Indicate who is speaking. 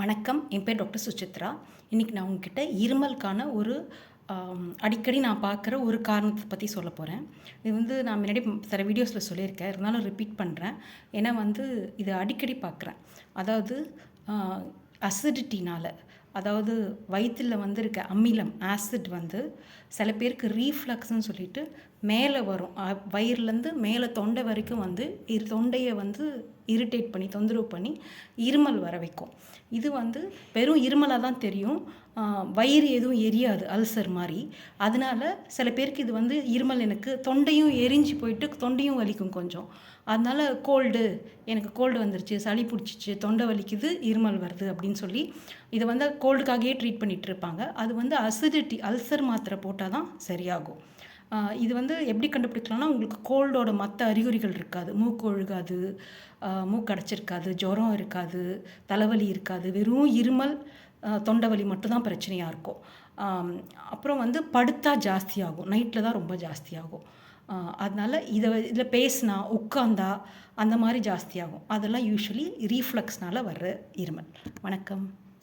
Speaker 1: வணக்கம். என் பேர் டாக்டர் சுசித்ரா. இன்றைக்கி நான் உங்ககிட்ட இருமலுக்கான ஒரு அடிக்கடி நான் பார்க்குற ஒரு காரணத்தை பற்றி சொல்ல போகிறேன் இது வந்து நான் முன்னாடி சில வீடியோஸில் சொல்லியிருக்கேன். இருந்தாலும் ரிப்பீட் பண்ணுறேன் ஏன்னா வந்து இது அடிக்கடி பார்க்குறேன். அதாவது அசிடிட்டினால் அதாவது வயிற்றில் வந்து இருக்க அமிலம் ஆசிட் வந்து சில பேருக்கு ரீஃப்ளக்ஸ்னு சொல்லிட்டு மேலே வரும். வயிறுலேருந்து மேலே தொண்டை வரைக்கும் வந்து இரு தொண்டையை வந்து இரிட்டேட் பண்ணி தொந்தரவு பண்ணி இருமல் வர வைக்கும். இது வந்து வெறும் இருமலாக தான் தெரியும். வயிறு எதுவும் எரியாது அல்சர் மாதிரி. அதனால சில பேருக்கு இது வந்து இருமல் எனக்கு தொண்டையும் எரிஞ்சு போயிட்டு தொண்டையும் வலிக்கும் கொஞ்சம். அதனால் கோல்டு எனக்கு கோல்டு வந்துருச்சு சளி பிடிச்சிச்சு தொண்டை வலிக்குது இருமல் வருது அப்படின்னு சொல்லி இதை வந்து கோல்டுக்காகவே ட்ரீட் பண்ணிகிட்ருப்பாங்க இருப்பாங்க. அது வந்து அசிடிட்டி அல்சர் மாத்திரை போட்டால் தான் சரியாகும். இது வந்து எப்படி கண்டுபிடிக்கலாம்னா உங்களுக்கு கோல்டோட மற்ற அறிகுறிகள் இருக்காது. மூக்கு ஒழுகாது மூக்கடைச்சிருக்காது மூக்கு அடைச்சிருக்காது ஜுரம் இருக்காது தலைவலி இருக்காது. வெறும் இருமல் ஆஹ் தொண்டை வலி மட்டும்தான் பிரச்சனையாக இருக்கும். அப்புறம் வந்து படுத்தா ஜாஸ்தியாகும். நைட்டில் தான் ரொம்ப ஜாஸ்தியாகும். ஆஹ் அதனால இதை இதில் பேசினா உட்காந்தா அந்த மாதிரி ஜாஸ்தியாகும். அதெல்லாம் யூஸ்வலி ரீஃப்ளக்ஸ்னால் வர்ற இருமல். வணக்கம்.